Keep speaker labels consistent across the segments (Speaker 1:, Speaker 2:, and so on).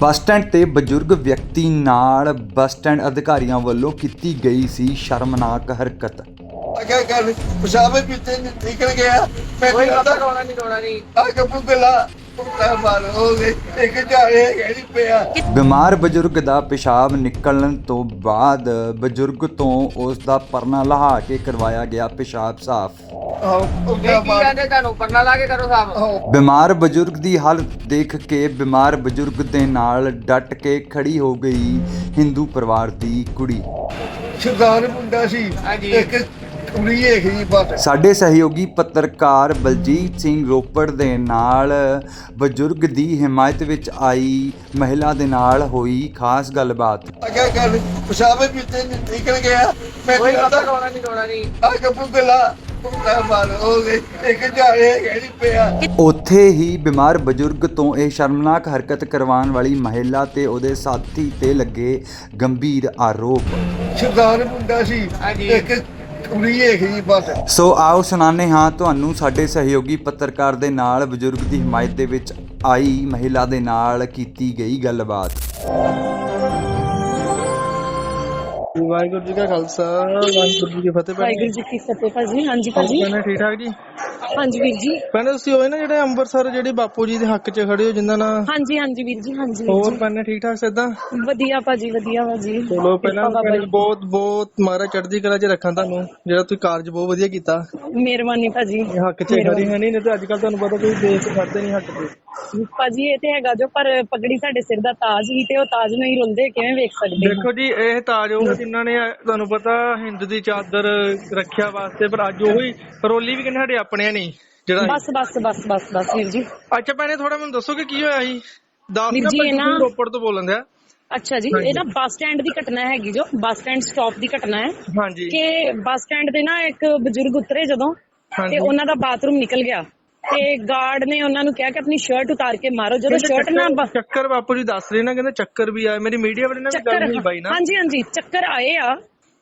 Speaker 1: Bus stand ਤੇ ਬਜ਼ੁਰਗ ਵਿਅਕਤੀ ਨਾਲ ਬੱਸ ਸਟੈਂਡ ਅਧਿਕਾਰੀਆਂ ਵੱਲੋਂ ਕੀਤੀ ਗਈ ਸੀ ਸ਼ਰਮਨਾਕ ਹਰਕਤ।
Speaker 2: ਅਗਾ ਕਰ ਪਸ਼ਾਬੇ ਪੀਤੇ ਨਿਕਲ ਗਿਆ। ਮੈਂ
Speaker 3: ਕੋਈ
Speaker 2: ਕਹਿੰਦਾ
Speaker 3: ਪਤਾ ਰੋਣਾ ਨਹੀਂ ਰੋਣਾ ਨਹੀਂ।
Speaker 2: ਆ ਕਪੂ ਗਲਾ। ਪੁੱਤਾ ਮਾਰ ਹੋ ਗਏ ਇੱਕ ਜਾਏ ਗੜੀ ਪਿਆ।
Speaker 1: ਬਿਮਾਰ ਬਜ਼ੁਰਗ ਦਾ ਪਿਸ਼ਾਬ ਨਿਕਲਣ ਤੋਂ ਬਾਅਦ ਬਜ਼ੁਰਗ ਤੋਂ ਉਸ ਦਾ ਪਰਨਾ ਲਹਾ ਕੇ ਕਰਵਾਇਆ ਗਿਆ ਪਿਸ਼ਾਬ ਸਾਫ਼।
Speaker 2: ਆਹ
Speaker 3: ਇਹ
Speaker 2: ਪੁੱਤਾ
Speaker 3: ਕੀ
Speaker 2: ਮਾਰ।
Speaker 3: ਕਹਿੰਦੇ ਤੁਹਾਨੂੰ? ਪਰਨਾ ਲਾ ਕੇ ਕਰੋ ਸਾਹਿਬ
Speaker 2: ਆਹੋ।
Speaker 1: ਬਿਮਾਰ ਬਜ਼ੁਰਗ ਦੀ ਹਾਲਤ ਦੇਖ ਕੇ ਬਿਮਾਰ ਬਜ਼ੁਰਗ ਦੇ ਨਾਲ ਡਟ ਕੇ ਖੜੀ ਹੋ ਗਈ ਹਿੰਦੂ ਪਰਿਵਾਰ ਦੀ ਕੁੜੀ।
Speaker 2: ਸਰਦਾਰ ਮੁੰਡਾ ਸੀ
Speaker 3: ਹਾਂਜੀ।
Speaker 2: ਇੱਕ ਕੁੜੀ ਹੈਗੀ ਬਸ।
Speaker 1: ਸਾਡੇ ਸਹਿਯੋਗੀ ਪੱਤਰਕਾਰ ਬਲਜੀਤ ਸਿੰਘ ਰੋਪੜ ਦੇ ਨਾਲ ਬਜ਼ੁਰਗ ਦੀ ਹਮਾਇਤ ਵਿੱਚ ਆਈ ਮਹਿਲਾ ਦੇ ਨਾਲ ਹੋਈ ਖਾਸ ਗੱਲਬਾਤ।
Speaker 2: ਅਗਾ ਪਸ਼ਾਬੇ ਪੀਤੇ ਨਿਕਲ ਗਿਆ। ਮੈਂ
Speaker 3: ਕੋਈ ਨਹੀਂ ਨਹੀਂ।
Speaker 2: ਆ ਕਪੂ ਗਲਾ ਇੱਕ
Speaker 1: ਉੱਥੇ ਹੀ ਬਿਮਾਰ ਬਜ਼ੁਰਗ ਤੋਂ ਇਹ ਸ਼ਰਮਨਾਕ ਹਰਕਤ ਕਰਵਾਉਣ ਵਾਲੀ ਮਹਿਲਾ ਤੇ ਉਹਦੇ ਸਾਥੀ ਤੇ ਲੱਗੇ ਗੰਭੀਰ ਆਰੋਪ।
Speaker 2: ਸਰਦਾਰ ਮੁੰਡਾ ਸੀ।
Speaker 3: ਹਾਂਜੀ।
Speaker 2: ਇੱਕ ਕੁੜੀ ਹੈਗੀ ਬਸ
Speaker 1: ਸੋ ਆਓ ਸੁਣਾਉਂਦੇ ਹਾਂ, ਤੁਹਾਨੂੰ ਸਾਡੇ ਸਹਿਯੋਗੀ ਪੱਤਰਕਾਰ ਦੇ ਨਾਲ, ਬਜ਼ੁਰਗ ਦੀ ਹਮਾਇਤ ਦੇ ਵਿੱਚ ਆਈ ਮਹਿਲਾ ਦੇ ਨਾਲ ਕੀਤੀ ਗਈ ਗੱਲਬਾਤ।
Speaker 4: ਵਾਹਿਗੁਰੂ ਜੀ ਕਾ ਖਾਲਸਾ ਵਾਹਿਗੁਰੂ ਜੀ ਕੀ ਫਤਿਹ
Speaker 5: ਵਾਹਿਗੁਰੂ ਜੀ ਕੀ ਫਤਿਹ ਭਾਜੀ ਹਾਂਜੀ ਭਾਜੀ।
Speaker 4: ਭੈਣੇ ਠੀਕ ਠਾਕ ਜੀ?
Speaker 5: ਹਾਂਜੀ ਵੀਰ ਜੀ।
Speaker 4: ਭੈਣੇ ਤੁਸੀਂ ਹੋਏ ਨਾ ਜਿਹੜੇ ਅੰਮ੍ਰਿਤਸਰ ਜਿਹੜੇ ਬਾਪੂ ਜੀ ਦੇ ਹੱਕ 'ਚ ਖੜੇ ਹੋ ਜਿੰਨਾਂ ਨਾਲ?
Speaker 5: ਹਾਂਜੀ ਹਾਂਜੀ ਵੀਰ ਜੀ ਹਾਂਜੀ
Speaker 4: ਹੋਰ ਭੈਣੇ ਠੀਕ ਠਾਕ ਸਿੱਧਾ?
Speaker 5: ਵਧੀਆ ਭਾਜੀ ਵਧੀਆ ਭਾਜੀ।
Speaker 4: ਚਲੋ ਪਹਿਲਾਂ। ਬਹੁਤ ਬਹੁਤ ਮਾਰਾ ਚੜ੍ਹਦੀ ਕਲਾ 'ਚ ਰੱਖਾਂ ਤੁਹਾਨੂੰ ਜਿਹੜਾ ਤੁਸੀਂ ਕਾਰਜ ਬਹੁਤ ਵਧੀਆ ਕੀਤਾ।
Speaker 5: ਮਿਹਰਬਾਨੀ ਭਾਜੀ
Speaker 4: ਹੱਕ 'ਚ ਖੜੀ ਹੈ ਨਹੀਂ ਨਹੀਂ ਤੇ ਅੱਜ ਕੱਲ ਤੁਹਾਨੂੰ ਪਤਾ ਕੋਈ ਦੇਸ਼ ਛੱਡਦੇ ਨਹੀਂ ਹੱਕ 'ਤੇ
Speaker 5: ਭਾਜੀ ਇਹ ਤੇ ਹੈਗਾ ਜੋ ਪਰ ਪਗੜੀ ਸਾਡੇ ਸਿਰ ਦਾ ਤਾਜ ਹੀ ਤੇ ਉਹ ਤਾਜ ਨੂੰ ਹੀ ਰੁਲਦੇ ਕਿਵੇਂ ਵੇਖ ਸਕਦੇ?
Speaker 4: ਦੇਖੋ ਜੀ ਇਹ ਤਾਜ ਉਹ ਜਿਨ੍ਹਾਂ ਨੇ ਤੁਹਾਨੂੰ ਪਤਾ ਹਿੰਦ ਦੀ ਚਾਦਰ ਰੱਖਿਆ ਵਾਸਤੇ ਪਰ ਅੱਜ ਉਹੀ ਰੋਲੀ ਵੀ ਕਹਿੰਦੇ ਸਾਡੇ ਆਪਣੇ ਨਹੀਂ ਜਿਹੜਾ
Speaker 5: ਬਸ ਬਸ ਬਸ ਬਸ ਬਸ ਵੀਰ ਜੀ।
Speaker 4: ਅੱਛਾ ਭੈਣੇ ਥੋੜਾ ਮੈਨੂੰ ਦੱਸੋਗੇ ਕੀ ਹੋਇਆ ਸੀ? ਦੱਸ ਭੱਜੀ
Speaker 5: ਨਾ-
Speaker 4: ਰੋਪੜ ਤੋਂ ਬੋਲਣ ਦਿਆ।
Speaker 5: ਅੱਛਾ ਜੀ ਇਹ ਨਾ ਬੱਸ ਸਟੈਂਡ ਦੀ ਘਟਨਾ ਹੈਗੀ ਜੋ ਬੱਸ ਸਟੈਂਡ ਸਟਾਪ ਦੀ ਘਟਨਾ ਹੈ।
Speaker 4: ਹਾਂਜੀ।
Speaker 5: ਕਿ ਬੱਸ ਸਟੈਂਡ ਤੇ ਨਾ ਇੱਕ ਬਜ਼ੁਰਗ ਉਤਰੇ ਜਦੋਂ ਤੇ ਉਹਨਾਂ ਦਾ ਬਾਥਰੂਮ ਨਿਕਲ ਗਿਆ। ਤੇ ਗਾਰਡ ਨੇ ਉਹਨਾਂ ਨੂੰ ਕਿਹਾ ਕਿ ਆਪਣੀ ਸ਼ਰਟ ਉਤਾਰ ਕੇ ਮਾਰੋ। ਜਦੋਂ ਸ਼ਰਟ ਨਾ
Speaker 4: ਚੱਕਰ- ਬਾਪੂ ਜੀ ਦੱਸ ਰਹੇ ਨਾ ਕਹਿੰਦੇ ਚੱਕਰ ਵੀ ਆਇਆ ਮੇਰੀ ਮੀਡੀਆ ਵਾਲੇ ਨਾਲ ਗੱਲ ਹੋਈ ਬਾਈ ਨਾਲ
Speaker 5: ਹਾਂਜੀ ਹਾਂਜੀ ਚੱਕਰ ਆਏ ਆ।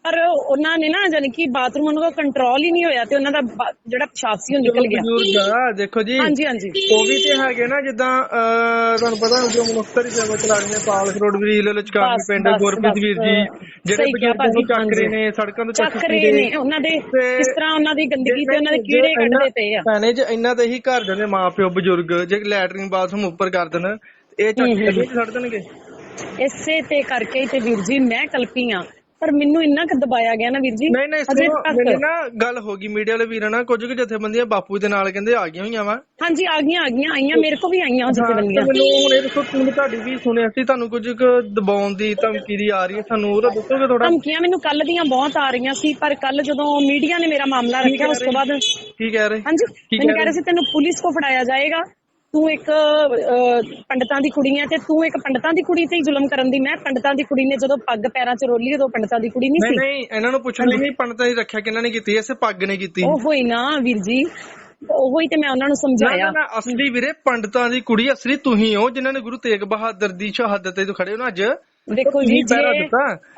Speaker 5: ਪਰ ਉਹਨਾਂ ਨੇ ਨਾ ਜਾਨੀ ਕਿ ਬਾਥਰੂਮ ਉਹਨਾਂ ਦਾ ਕੰਟਰੋਲ ਹੀ ਨਹੀਂ ਹੋਇਆ ਤੇ ਉਹਨਾਂ ਦਾ ਬਾ- ਜਿਹੜਾ ਪਿਸ਼ਾਬ ਸੀ ਉਹ ਨਿਕਲ ਗਿਆ
Speaker 4: ਬਜ਼ੁਰਗ ਆ ਦੇਖੋ ਜੀ
Speaker 5: ਹਾਂਜੀ ਹਾਂਜੀ
Speaker 4: ਉਹ ਵੀ ਤੇ ਹੈਗੇ ਨਾ ਜਿੱਦਾਂ ਅਹ, ਤੁਹਾਨੂੰ ਪਤਾ ਜੋ ਮਨੁੱਖਤਰੀ ਸੇਵਾ ਚਲਾਣੀ ਨੇ ਪਾਲਕ ਰੋਡ ਵੀ ਲਲਚਕਾਨੀ
Speaker 5: ਬਸ,
Speaker 4: ਪਿੰਡ
Speaker 5: ਬਸ,
Speaker 4: ਗੁਰਪ੍ਰੀਤ ਵੀਰ ਜੀ। ਜਿਹੜੇ
Speaker 5: ਸਹੀ ਕਿਹਾ
Speaker 4: ਬਜ਼ੁਰਗਾਂ ਨੂੰ
Speaker 5: ਭਾਜੀ,
Speaker 4: ਚੱਕ ਰਹੇ। ਨੇ ਸੜਕਾਂ ਤੋਂ
Speaker 5: ਚੱਕ ਰਹੇ ਨੇ ਉਹਨਾਂ ਦੇ
Speaker 4: ਤੇ-
Speaker 5: ਕਿਸ ਤਰ੍ਹਾਂ ਉਹਨਾਂ ਦੀ ਗੰਦਗੀ ਤੇ ਉਹਨਾਂ ਦੇ
Speaker 4: ਜੇ
Speaker 5: ਕੀੜੇ ਕੱਢਦੇ ਪਏ ਆ
Speaker 4: ਭੈਣੇ ਜੇ ਇਹਨਾਂ ਦੇ ਹੀ ਘਰ ਦੇ ਨੇ ਮਾਂ ਪਿਓ ਬਜ਼ੁਰਗ ਜੇ ਲੈਟਰਿੰਗ ਬਾਥਰੂਮ ਉੱਪਰ ਕਰ ਦੇਣ ਇਹ ਚੱਕ
Speaker 5: ਹੂੰ, ਹੂੰ।
Speaker 4: ਕੇ ਛੱਡ ਦੇਣਗੇ
Speaker 5: ਇਸੇ ਤੇ ਕਰਕੇ ਹੀ ਤੇ ਵੀਰ ਜੀ ਮੈਂ ਕਲਪੀ ਆ ਪਰ ਮੈਨੂੰ ਇੰਨਾ ਕੁ ਦਬਾਇਆ ਗਿਆ ਨਾ ਵੀਰ ਜੀ।
Speaker 4: ਨਹੀਂ ਨਹੀਂ
Speaker 5: ਅਜੇ ਤੱਕ-
Speaker 4: ਮੇਰੀ ਨਾ ਗੱਲ ਹੋ ਗਈ ਮੀਡੀਆ ਵਾਲੇ ਵੀਰਾਂ ਨਾਲ। ਕੁਝ ਕੁ ਜਥੇਬੰਦੀਆਂ ਬਾਪੂ ਦੇ ਨਾਲ ਕਹਿੰਦੇ ਆ ਗਈਆਂ ਹੋਈਆਂ ਵਾ।
Speaker 5: ਹਾਂਜੀ ਆ ਗਈਆਂ ਆ ਗਈਆਂ ਆਈਆਂ ਮੇਰੇ ਕੋ ਵੀ ਆਈਆਂ ਉਹ ਜਥੇਬੰਦੀਆਂ।
Speaker 4: ਮੈਨੂੰ ਹੁਣ ਇਹ ਦੱਸੋ ਤੁਹਾਨੂੰ ਤੁਹਾਡੀ ਵੀ ਸੁਣਿਆ ਸੀ ਤੁਹਾਨੂੰ ਕੁਝ ਕੁ ਦਬਾਉਣ ਦੀ ਧਮਕੀ ਦੀ ਆ ਰਹੀ ਹੈ? ਸਾਨੂੰ ਉਹਦਾ ਦੱਸੋਗੇ ਥੋੜਾ
Speaker 5: ਧਮਕੀਆਂ ਮੈਨੂੰ ਕੱਲ ਦੀਆਂ ਬਹੁਤ ਆ ਰਹੀਆਂ ਸੀ ਪਰ ਕੱਲ ਜਦੋਂ ਮੀਡੀਆ ਨੇ ਮੇਰਾ ਮਾਮਲਾ ਰੱਖਿਆ ਉਸ ਤੋਂ ਬਾਅਦ
Speaker 4: ਕੀ ਕਹਿ ਰਹੇ?
Speaker 5: ਹਾਂਜੀ
Speaker 4: ਕੀ
Speaker 5: ਮੈਨੂੰ
Speaker 4: ਕਹਿ
Speaker 5: ਕਹਿ ਰਹੇ? ਸੀ ਤੈਨੂੰ ਪੁਲਿਸ ਕੋ ਫੜਾਇਆ ਜਾਏਗਾ। ਤੂੰ ਇੱਕ ਪੰਡਤਾਂ ਦੀ ਕੁੜੀ ਹੈ ਤੇ ਤੂੰ ਇੱਕ ਪੰਡਤਾਂ ਦੀ ਕੁੜੀ ਤੇ ਹੀ ਜ਼ੁਲਮ ਕਰਨ ਦੀ ਮੈਂ ਪੰਡਤਾਂ ਦੀ ਕੁੜੀ ਨੇ ਜਦੋਂ ਪੱਗ ਪੈਰਾਂ 'ਚ ਰੋਲੀ ਉਦੋਂ ਪੰਡਤਾਂ ਦੀ ਕੁੜੀ ਨਹੀਂ
Speaker 4: ਨਹੀਂ
Speaker 5: ਸੀ।
Speaker 4: ਨਹੀਂ ਇਹਨਾਂ ਨੂੰ ਪੁੱਛਣ ਲਈ ਨਹੀਂ ਪੰਡਤਾਂ ਦੀ ਰੱਖਿਆ ਕਿਹਨਾਂ ਨੇ ਕੀਤੀ ਐਸੇ ਪੱਗ ਨੇ ਕੀਤੀ।
Speaker 5: ਉਹ ਹੋਈ ਨਾ ਵੀਰ ਜੀ ਉਹ ਹੀ ਤੇ ਮੈਂ ਉਹਨਾਂ ਨੂੰ ਸਮਝਾਇਆ
Speaker 4: ਨਾ ਨਾ ਅਸਲੀ ਵੀਰੇ ਪੰਡਤਾਂ ਦੀ ਕੁੜੀ ਅਸਲੀ ਤੁਸੀਂ ਹੋ ਜਿਨ੍ਹਾਂ ਨੇ ਗੁਰੂ ਤੇਗ ਬਹਾਦਰ ਦੀ ਸ਼ਹਾਦਤ ਤੇ ਖੜੇ ਹੋ ਨਾ ਅੱਜ।
Speaker 5: ਦੇਖੋ ਜੀ ਜੇ।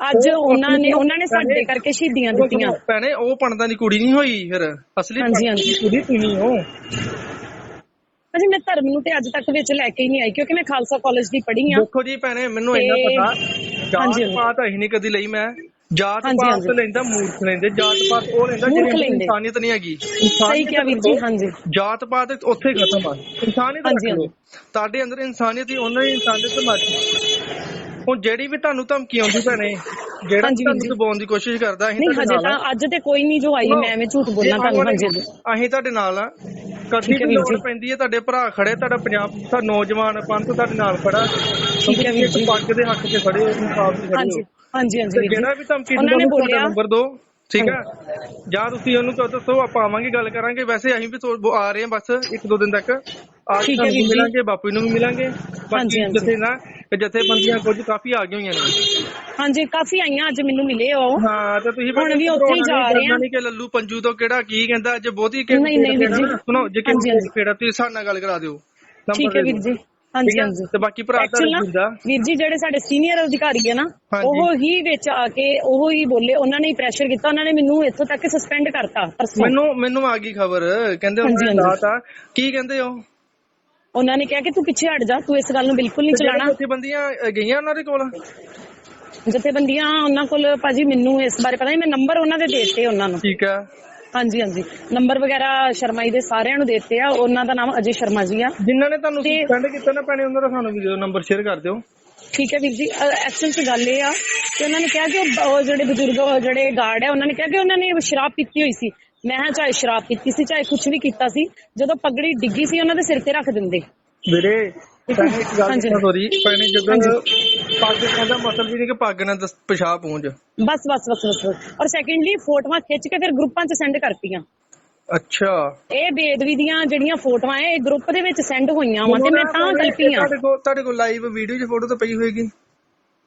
Speaker 5: ਅੱਜ
Speaker 4: ਉਹ
Speaker 5: ਉਹਨਾਂ ਨੇ ਉਹਨਾਂ ਨੇ ਸਾਡੇ ਕਰਕੇ ਸ਼ਹੀਦੀਆਂ ਦਿੱਤੀਆਂ।
Speaker 4: ਭੈਣੇ ਉਹ ਪੰਡਤਾਂ ਦੀ ਕੁੜੀ ਨਹੀਂ ਹੋਈ ਫਿਰ। ਅਸਲੀ
Speaker 5: ਹਾਂਜੀ,
Speaker 4: ਪੰਡਤਾਂ। ਦੀ ਕੁੜੀ ਤੁਸੀਂ ਹੋ।
Speaker 5: ਅਜੀ ਮੈਂ ਧਰਮ ਨੂੰ ਤੇ ਅੱਜ ਤੱਕ ਵਿੱਚ ਲੈ ਕੇ ਹੀ ਨਹੀਂ ਆਈ ਕਿਉਂਕਿ ਮੈਂ ਖਾਲਸਾ ਕਾਲਜ ਦੀ ਪੜ੍ਹੀ ਆ
Speaker 4: ਦੇਖੋ ਜੀ ਭੈਣੇ ਮੈਨੂੰ ਇੰਨਾ
Speaker 5: ਤੇ-
Speaker 4: ਪਤਾ
Speaker 5: ਹਾਂਜੀ,
Speaker 4: ਜਾਤ
Speaker 5: ਹਾਂਜੀ।
Speaker 4: ਪਾਤ ਅਸੀਂ ਨਹੀਂ ਕਦੀ ਲਈ ਮੈਂ। ਜਾਤ
Speaker 5: ਹਾਂਜੀ,
Speaker 4: ਪਾਤ
Speaker 5: ਹਾਂਜੀ।
Speaker 4: ਲੈਂਦਾ ਮੂਰਖ ਲੈਂਦੇ। ਜਾਤ ਪਾਤ ਉਹ ਲੈਂਦਾ
Speaker 5: ਮੂਰਖ
Speaker 4: ਜਿਹੜੀ
Speaker 5: ਲੈਂਦੇ।
Speaker 4: ਇਨਸਾਨੀਅਤ ਨਹੀਂ ਹੈਗੀ।
Speaker 5: ਸਹੀ ਕਿਹਾ ਵੀਰ ਜੀ ਹਾਂਜੀ।
Speaker 4: ਜਾਤ ਪਾਤ ਉੱਥੇ ਹੀ ਖਤਮ ਆ। ਇਨਸਾਨੀਅਤ
Speaker 5: ਹਾਂਜੀ,
Speaker 4: ਰੱਖ ਲਓ ਤੁਹਾਡੇ ਅੰਦਰ ਇਨਸਾਨੀਅਤ ਹੀ ਉਹਨਾਂ ਦੀ ਇਨਸਾਨੀਅਤ ਮਰ ਹੁਣ ਜਿਹੜੀ ਵੀ ਤੁਹਾਨੂੰ ਧਮਕੀ ਆਉਂਦੀ ਭੈਣੇ ਜਿਹੜਾ
Speaker 5: ਹਾਂਜੀ, ਵੀਰ
Speaker 4: ਤੁਹਾਨੂੰ
Speaker 5: ਜੀ।
Speaker 4: ਦਬਾਉਣ ਦੀ ਕੋਸ਼ਿਸ਼ ਕਰਦਾ ਅਸੀਂ
Speaker 5: ਨਹੀਂ
Speaker 4: ਤੁਹਾਡੇ ਨਾਲ
Speaker 5: ਤਾਂ ਅੱਜ ਤੇ ਕੋਈ ਨਹੀਂ ਜੋ ਆਈ ਮੈਂ ਐਵੇਂ ਝੂਠ ਬੋਲਾਂ ਤੁਹਾਨੂੰ ਹਾਂਜੀ ਹਾਂਜੀ।
Speaker 4: ਅਸੀਂ ਤੁਹਾਡੇ ਨਾਲ ਆ।
Speaker 5: ਹੈ
Speaker 4: ਵੀ ਲੋੜ। ਪੈਂਦੀ ਹੈ ਤੁਹਾਡੇ ਭਰਾ ਖੜੇ ਤੁਹਾਡਾ ਪੰਜਾਬ ਦਾ ਨੌਜਵਾਨ ਪੰਥ ਤੁਹਾਡੇ ਨਾਲ ਖੜਾ
Speaker 5: ਠੀਕ ਹੈ ਵੀਰ ਜੀ।
Speaker 4: ਪੱਗ ਦੇ ਹੱਕ 'ਚ ਖੜੇ ਹੋ ਇਨਸਾਫ 'ਚ ਖੜੇ ਹੋ।
Speaker 5: ਹਾਂਜੀ ਹਾਂਜੀ ਵੀਰ ਜੀ।
Speaker 4: ਜਿਹੜਾ ਵੀ ਧਮਕੀ ਦਿੰਦਾ
Speaker 5: ਬੋਲਿਆ।
Speaker 4: ਨੰਬਰ ਦੋ ਠੀਕ ਆ ਜਾਂ ਤੁਸੀਂ ਉਹਨੂੰ ਕਹੋ ਦੱਸੋ ਆਪਾਂ ਆਵਾਂਗੇ ਗੱਲ ਕਰਾਂਗੇ। ਵੈਸੇ ਅਸੀਂ ਵੀ ਆ ਰਹੇ ਹਾਂ ਬਸ ਇੱਕ ਦੋ ਦਿਨ ਤੱਕ। ਆ ਕੇ
Speaker 5: ਹੈ।
Speaker 4: ਮਿਲਾਂਗੇ ਬਾਪੂ ਨੂੰ ਵੀ ਮਿਲਾਂਗੇ। ਬਾਕੀ। ਜਥੇ ਨਾ ਜਥੇਬੰਦੀਆਂ ਕੁਝ ਕਾਫੀ ਆ ਗਈਆਂ ਹੋਈਆਂ ਨੇ।
Speaker 5: ਹਾਂਜੀ ਕਾਫੀ ਆਈਆਂ ਅੱਜ ਮੈਨੂੰ ਮਿਲੇ ਉਹ
Speaker 4: ਹਾਂ ਤੇ ਤੁਸੀਂ
Speaker 5: ਹੁਣ ਵੀ ਉੱਥੇ ਹੀ ਜਾ ਰਹੇ ਆ।
Speaker 4: ਨਹੀਂ ਕਿ ਲੱਲੂ ਪੰਜੂ ਤੋਂ ਕਿਹੜਾ ਕੀ ਕਹਿੰਦਾ ਅੱਜ ਬਹੁਤੀ
Speaker 5: ਨਹੀਂ, ਨਹੀਂ ਵੀਰ ਜੀ।
Speaker 4: ਸੁਣੋ ਜੇ
Speaker 5: ਹਾਂਜੀ।
Speaker 4: ਕਿਹੜਾ ਤੁਸੀਂ ਸਾਡੇ ਨਾਲ ਗੱਲ ਕਰਾ ਦਿਓ
Speaker 5: ਠੀਕ ਹੈ
Speaker 4: ਦੇ
Speaker 5: ਵੀਰ। ਜੀ ਹਾਂਜੀ? ਹਾਂਜੀ
Speaker 4: ਤੇ ਬਾਕੀ ਭਰਾ ਜਿੰਦਾ
Speaker 5: ਵੀਰ ਜੀ ਜਿਹੜੇ ਸਾਡੇ ਸੀਨੀਅਰ ਅਧਿਕਾਰੀ ਹੈ ਨਾ। ਉਹ ਹੀ ਵਿੱਚ ਆ ਕੇ ਉਹ ਹੀ ਬੋਲੇ ਉਹਨਾਂ ਨੇ ਹੀ ਪ੍ਰੈਸ਼ਰ ਕੀਤਾ ਉਹਨਾਂ ਨੇ ਮੈਨੂੰ ਇੱਥੋਂ ਤੱਕ ਸਸਪੈਂਡ ਕਰਤਾ
Speaker 4: ਮੈਨੂੰ ਮੈਨੂੰ ਆ ਗਈ ਖਬਰ ਕਹਿੰਦੇ ਉਹਨਾਂ ਨੇ। ਲਾਤਾ ਕੀ ਕਹਿੰਦੇ ਹੋ
Speaker 5: ਉਹਨਾਂ ਨੇ ਕਿਹਾ ਕਿ ਤੂੰ ਪਿੱਛੇ ਹਟ ਜਾ ਤੂੰ ਇਸ ਗੱਲ ਨੂੰ ਬਿਲਕੁਲ ਨਹੀਂ ਚਲਾਣਾ
Speaker 4: ਜਥੇਬੰਦੀਆਂ ਅ, ਗਈਆਂ ਉਹਨਾਂ ਦੇ ਕੋਲ
Speaker 5: ਜਥੇਬੰਦੀਆਂ ਉਹਨਾਂ ਕੋਲ ਭਾਜੀ ਮੈਨੂੰ ਇਸ ਬਾਰੇ ਪਤਾ ਨਹੀਂ ਮੈਂ ਨੰਬਰ ਉਹਨਾਂ ਦੇ ਦੇਤੇ ਉਹਨਾਂ ਨੂੰ।
Speaker 4: ਠੀਕ ਹੈ।
Speaker 5: ਹਾਂਜੀ ਹਾਂਜੀ। ਨੰਬਰ ਵਗੈਰਾ ਸ਼ਰਮਾ ਜੀ ਦੇ ਸਾਰਿਆਂ ਨੂੰ ਦੇਤੇ ਆ ਉਹਨਾਂ ਦਾ ਨਾਮ ਅਜੇ ਸ਼ਰਮਾ ਜੀ ਆ।
Speaker 4: ਜਿਨ੍ਹਾਂ ਨੇ ਤੁਹਾਨੂੰ ਸੈਂਡ ਕੀਤਾ ਨਾ ਭੈਣੇ ਉਹਨਾਂ ਦਾ ਸਾਨੂੰ ਵੀ ਨੰਬਰ ਸ਼ੇਅਰ ਕਰ ਦਿਓ।
Speaker 5: ਠੀਕ ਹੈ ਵੀਰ ਜੀ ਐਕਚੁਅਲ ਚ ਗੱਲ ਇਹ ਆ ਕਿ ਉਹਨਾਂ ਨੇ ਕਿਹਾ ਕਿ ਉਹ ਜਿਹੜੇ ਬਜ਼ੁਰਗ ਉਹ ਜਿਹੜੇ ਗਾਰਡ ਹੈ ਉਹਨਾਂ ਨੇ ਕਿਹਾ ਕਿ ਉਹਨਾਂ ਨੇ ਸ਼ਰਾਬ ਪੀਤੀ ਹੋਈ ਸੀ। ਮੈਂ ਚਾਹੇ ਸ਼ਰਾਬ ਪੀਤੀ ਸੀ ਚਾਹੇ ਕੁਝ ਵੀ ਕੀਤਾ ਸੀ ਜਦੋਂ ਪਗੜੀ ਡਿੱਗੀ ਸੀ ਉਹਨਾਂ ਦੇ ਸਿਰ ਤੇ ਰੱਖ ਦਿੰਦੇ।
Speaker 4: ਵੀਰੇ ਭੈਣੇ ਇੱਕ ਗੱਲ
Speaker 5: ਹਾਂਜੀ।
Speaker 4: ਸੋਰੀ। ਭੈਣੇ ਜਦੋਂ। ਪੱਗ ਦਾ ਮਤਲਬ ਵੀ ਨਹੀਂ ਕਿ ਪੱਗ ਨਾਲ ਦਸ- ਪਿਸ਼ਾਬ ਪਹੁੰਚ
Speaker 5: ਬਸ ਬਸ ਬਸ ਬਸ ਬਸ। ਔਰ ਸੈਕੰਡਲੀ ਫੋਟੋਆਂ ਖਿੱਚ ਕੇ ਫਿਰ ਗਰੁੱਪਾਂ 'ਚ ਸੈਂਡ ਕਰਤੀਆਂ।
Speaker 4: ਅੱਛਾ।
Speaker 5: ਇਹ ਬੇਦਵੀ ਦੀਆਂ ਜਿਹੜੀਆਂ ਫੋਟੋਆਂ ਇਹ ਗਰੁੱਪ ਦੇ ਵਿੱਚ ਸੈਂਡ ਹੋਈਆਂ ਵਾ ਤੇ ਮੈਂ ਤਾਂ ਗਲਤੀ ਆ
Speaker 4: ਤੁਹਾਡੇ ਕੋਲ ਤੁਹਾਡੇ ਕੋਲ ਲਾਈਵ ਵੀਡੀਓ 'ਚ ਫੋਟੋ ਤਾਂ ਪਈ ਹੋਏਗੀ।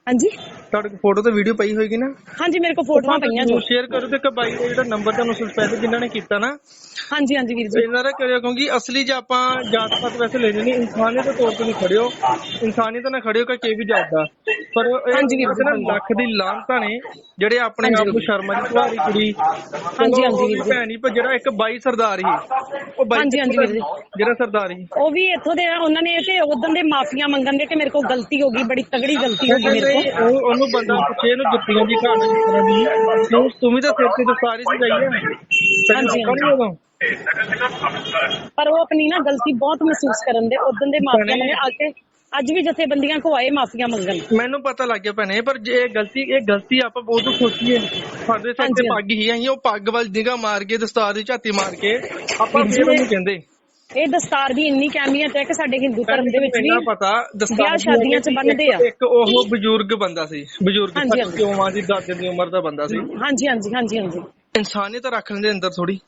Speaker 5: ਹਾਂਜੀ?
Speaker 4: ਤੁਹਾਡੇ ਕੋਲ ਫੋਟੋ ਤੇ ਵੀਡੀਓ ਪਈ ਹੋਏਗੀ ਨਾ।
Speaker 5: ਹਾਂਜੀ ਮੇਰੇ ਕੋਲ ਫੋਟੋਆਂ ਪਈਆਂ ਜੋ।
Speaker 4: ਸ਼ੇਅਰ ਕਰੋ ਤੇ ਇੱਕ ਬਾਈ ਦਾ ਜਿਹੜਾ ਨੰਬਰ ਤੁਹਾਨੂੰ ਸਸਪੈਂਡ ਜਿਨ੍ਹਾਂ ਨੇ ਕੀਤਾ ਨਾ
Speaker 5: ਹਾਂਜੀ ਹਾਂਜੀ ਵੀਰ ਜੀ।
Speaker 4: ਇਹਨਾਂ ਦਾ ਕਰਿਓ ਕਿਉਂਕਿ ਅਸਲੀ ਜੇ ਆਪਾਂ ਜਾਤ ਪਾਤ ਵੈਸੇ ਲੈਣੀ ਨਹੀਂ ਇਨਸਾਨੀਅਤ ਦੇ ਤੌਰ ਤੇ ਨਹੀਂ ਖੜਿਓ। ਇਨਸਾਨੀਅਤ ਨਾਲ ਖੜਿਓ ਕਿ ਕੀ ਵੀ ਜਾਤਦਾ ਪਰ
Speaker 5: ਹਾਂਜੀ ਵੀਰ ਜੀ।
Speaker 4: ਲੱਖ ਦੀ ਲਾਂਤਾਂ ਨੇ ਜਿਹੜੇ ਆਪਣੇ ਆਪ ਨੂੰ। ਸ਼ਰਮਾ ਦੀ ਤੁਹਾਡੀ ਕੁੜੀ
Speaker 5: ਹਾਂਜੀ, ਹਾਂਜੀ ਵੀਰ ਜੀ।
Speaker 4: ਭੈਣੀ ਪਰ ਜਿਹੜਾ ਇੱਕ ਬਾਈ ਸਰਦਾਰ ਹੀ ਉਹ ਬਾਈ
Speaker 5: ਹਾਂਜੀ, ਹਾਂਜੀ ਵੀਰ ਜੀ।
Speaker 4: ਜਿਹੜਾ ਸਰਦਾਰ ਹੀ?
Speaker 5: ਉਹ ਵੀ ਇੱਥੋਂ ਦੇ ਉਹਨਾਂ ਨੇ ਤੇ ਉਦੋਂ ਦੇ ਮਾਫੀਆਂ ਮੰਗਣ ਦੇ ਕਿ ਮੇਰੇ ਕੋਲ ਗਲਤੀ ਹੋ ਗਈ ਬੜੀ ਤਗੜੀ ਗਲਤੀ ਹੋ ਗਈ ਮੇਰੇ ਕੋਲ।
Speaker 4: ਉਹ ਉਹਨੂੰ ਬੰਦਾ ਪੁੱਛੇ ਇਹਨੂੰ ਜੁੱਤੀਆਂ ਦੀ ਘਾਟ ਨਹੀਂ ਕਰਨ ਦੀ ਤੂੰ ਤੂੰ ਵੀ ਤਾਂ ਸਿਰ ਤੇ ਦਸਤਾਰੀ ਸੀ ਗਈ ਹੈ
Speaker 5: ਹਾਂਜੀ,
Speaker 4: ਹਾਂਜੀ।
Speaker 5: ਪਰ ਉਹ ਆਪਣੀ ਨਾ ਗਲਤੀ ਬਹੁਤ ਮਹਿਸੂਸ ਕਰਨ ਦੇ ਉਦੋਂ ਦੇ ਮਾਫੀਆਂ ਮੰਗੇ ਅੱਜ ਤੇ ਅੱਜ ਵੀ ਜਥੇਬੰਦੀਆਂ ਕੋ ਆਏ ਮਾਫੀਆਂ ਮੰਗਣ।
Speaker 4: ਮੈਨੂੰ ਪਤਾ ਲੱਗ ਗਿਆ ਭੈਣੇ ਪਰ ਜੇ ਇਹ ਗਲਤੀ ਇਹ ਗਲਤੀ ਆਪਾਂ ਬਹੁਤ ਸੋਚੀਏ ਸਾਡੇ ਸਿਰ ਤੇ। ਪੱਗ ਹੀ ਆਈ ਉਹ ਪੱਗ ਵੱਲ ਨਿਗਾਹ ਮਾਰ ਕੇ ਦਸਤਾਰ ਦੀ ਝਾਤੀ ਮਾਰ ਕੇ ਆਪਾਂ ਫਿਰ ਉਹਨੂੰ ਕਹਿੰਦੇ।
Speaker 5: ਇਹ ਦਸਤਾਰ ਦੀ ਇੰਨੀ ਅਹਿਮੀਅਤ ਹੈ ਕਿ ਸਾਡੇ ਹਿੰਦੂ ਧਰਮ ਦੇ ਵਿੱਚ ਵੀ
Speaker 4: ਪਤਾ ਦਸਤਾਰ
Speaker 5: ਸ਼ਾਦੀਆਂ 'ਚ ਬੰਨ੍ਹਦੇ ਆ।
Speaker 4: ਇੱਕ- ਉਹ ਬਜ਼ੁਰਗ ਬੰਦਾ ਸੀ ਬਜ਼ੁਰਗ। ਕਿਉਂ ਦੀ ਦਾਦੇ ਦੀ ਉਮਰ ਦਾ ਬੰਦਾ ਸੀ।
Speaker 5: ਹਾਂਜੀ ਹਾਂਜੀ ਹਾਂਜੀ ਹਾਂਜੀ।
Speaker 4: ਇਨਸਾਨੀਅਤ ਰੱਖ ਲੈਂਦੇ ਅੰਦਰ ਥੋੜੀ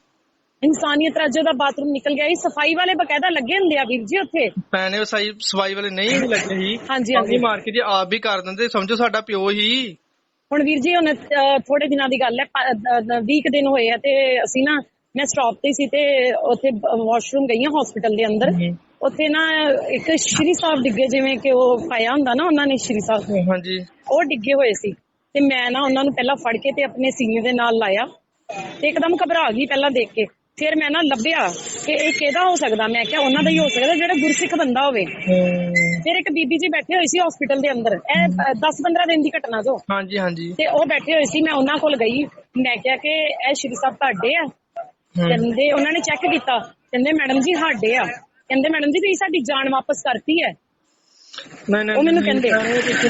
Speaker 5: ਇਨਸਾਨੀਅਤ ਰਾਜੋ ਦਾ ਬਾਥਰੂਮ ਨਿਕਲ ਗਿਆ ਸੀ ਸਫ਼ਾਈ ਵਾਲੇ ਬਕਾਇਦਾ ਲੱਗੇ ਹੁੰਦੇ ਆ ਵੀਰ ਜੀ ਉੱਥੇ।
Speaker 4: ਭੈਣੇ ਵਸਾਈ ਸਵਾਈ ਵਾਲੇ ਨਹੀਂ ਲੱਗੇ ਸੀ।
Speaker 5: ਹਾਂਜੀ, ਹਾਂਜੀ।
Speaker 4: ਮਾਰ ਕੇ ਜੇ ਆਪ ਵੀ ਕਰ ਦਿੰਦੇ ਸਮਝੋ ਸਾਡਾ ਪਿਓ ਹੀ।
Speaker 5: ਹੁਣ ਵੀਰ ਜੀ ਹੁਣ ਥੋੜੇ ਦਿਨਾਂ ਦੀ ਗੱਲ ਹੈ। 20 ਦਿਨ ਹੋਏ ਆ ਤੇ ਅਸੀਂ ਨਾ ਮੈਂ ਸਟਾਪ ਤੇ ਸੀ ਤੇ ਉੱਥੇ ਵਾਸ਼ਰੂਮ ਗਈ ਹਾਂ ਹਸਪੀਟਲ ਦੇ ਅੰਦਰ। ਉੱਥੇ ਨਾ ਇੱਕ ਸ਼੍ਰੀ ਸਾਹਿਬ ਡਿੱਗੇ ਜਿਵੇਂ ਕਿ ਉਹ ਪਾਇਆ ਹੁੰਦਾ ਨਾ ਉਹਨਾਂ ਨੇ ਸ਼੍ਰੀ ਸਾਹਿਬ
Speaker 4: ਹਾਂਜੀ।
Speaker 5: ਉਹ ਡਿੱਗੇ ਹੋਏ ਸੀ। ਤੇ ਮੈਂ ਨਾ ਉਹਨਾਂ ਨੂੰ ਪਹਿਲਾਂ ਫੜ ਕੇ ਤੇ ਆਪਣੇ ਸੀਨੇ ਦੇ ਨਾਲ ਲਾਇਆ। ਤੇ ਇੱਕਦਮ ਘਬਰਾ ਗਈ ਪਹਿਲਾਂ ਦੇਖ ਕੇ। ਫਿਰ ਮੈਂ ਨਾ ਲੱਭਿਆ ਕਿ ਇਹ ਕਿਹਦਾ ਹੋ ਸਕਦਾ? ਮੈਂ ਕਿਹਾ ਉਹਨਾਂ ਦਾ ਹੀ ਹੋ ਸਕਦਾ ਜਿਹੜਾ ਗੁਰਸਿੱਖ ਬੰਦਾ ਹੋਵੇ। ਫਿਰ ਇੱਕ ਬੀਬੀ ਜੀ ਬੈਠੇ ਹੋਏ ਸੀ ਹਸਪੀਟਲ ਦੇ ਅੰਦਰ। ਇਹ 10-15 ਦਿਨ ਦੀ ਘਟਨਾ ਜੋ।
Speaker 4: ਹਾਂਜੀ ਹਾਂਜੀ।
Speaker 5: ਤੇ ਉਹ ਬੈਠੇ ਹੋਏ ਸੀ ਮੈਂ ਉਹਨਾਂ ਕੋਲ ਗਈ। ਮੈਂ ਕਿਹਾ ਕਿ ਇਹ ਸ਼੍ਰੀ ਸਾਹਿਬ ਤੁਹਾਡੇ ਆ। ਕਹਿੰਦੇ ਉਹਨਾਂ ਨੇ ਚੈੱਕ ਕੀਤਾ। ਕਹਿੰਦੇ ਮੈਡਮ ਜੀ ਸਾਡੇ ਆ। ਕਹਿੰਦੇ ਮੈਡਮ ਜੀ ਤੁਸੀਂ ਸਾਡੀ ਜਾਨ ਵਾਪਸ ਕਰਤੀ ਹੈ।
Speaker 4: ਨਹੀਂ ਨਹੀਂ
Speaker 5: ਉਹ ਮੈਨੂੰ ਕਹਿੰਦੇ।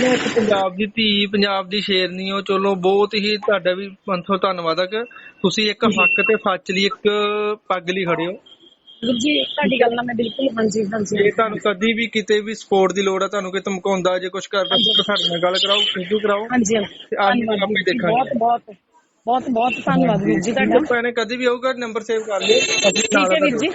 Speaker 4: ਇੱਕ ਪੰਜਾਬ ਦੀ ਧੀ ਪੰਜਾਬ ਦੀ ਸ਼ੇਰਨੀ ਹੋ ਚਲੋ ਬਹੁਤ ਹੀ ਤੁਹਾਡਾ ਵੀ ਪੰਥੋ ਧੰਨਵਾਦ ਹੈ ਕਿ ਤੁਸੀਂ ਇੱਕ ਹੱਕ ਤੇ ਸੱਚ ਲਈ ਇੱਕ ਪੱਗ ਲਈ ਖੜੇ ਹੋ।
Speaker 5: ਜੀ ਤੁਹਾਡੀ ਗੱਲ ਨਾਲ ਮੈਂ ਬਿਲਕੁਲ ਹਾਂਜੀ ਹਾਂਜੀ।
Speaker 4: ਜੇ ਤੁਹਾਨੂੰ ਕਦੀ ਵੀ ਕਿਤੇ ਵੀ ਸਪੋਰਟ ਦੀ ਲੋੜ ਹੈ ਤੁਹਾਨੂੰ ਕੋਈ ਧਮਕਾਉਂਦਾ ਜੇ ਕੁਝ ਕਰਦਾ ਤਾਂ ਸਾਡੇ ਨਾਲ ਗੱਲ ਕਰਾਓ ਕਿਉਂ ਕਰਾਓ।
Speaker 5: ਹਾਂਜੀ ਧੰਨਵਾਦ
Speaker 4: ਆਪੇ ਦੇਖਾਂਗੇ।
Speaker 5: ਬਹੁਤ ਬਹੁਤ ਬਹੁਤ ਬਹੁਤ ਧੰਨਵਾਦ ਵੀਰ ਜੀ ਤੁਹਾਡਾ।
Speaker 4: ਭੈਣੇ ਕਦੀ ਵੀ ਆਊਗਾ ਨੰਬਰ ਸੇਵ ਕਰ ਲਿਓ।
Speaker 5: ਠੀਕ ਹੈ ਵੀਰ ਜੀ।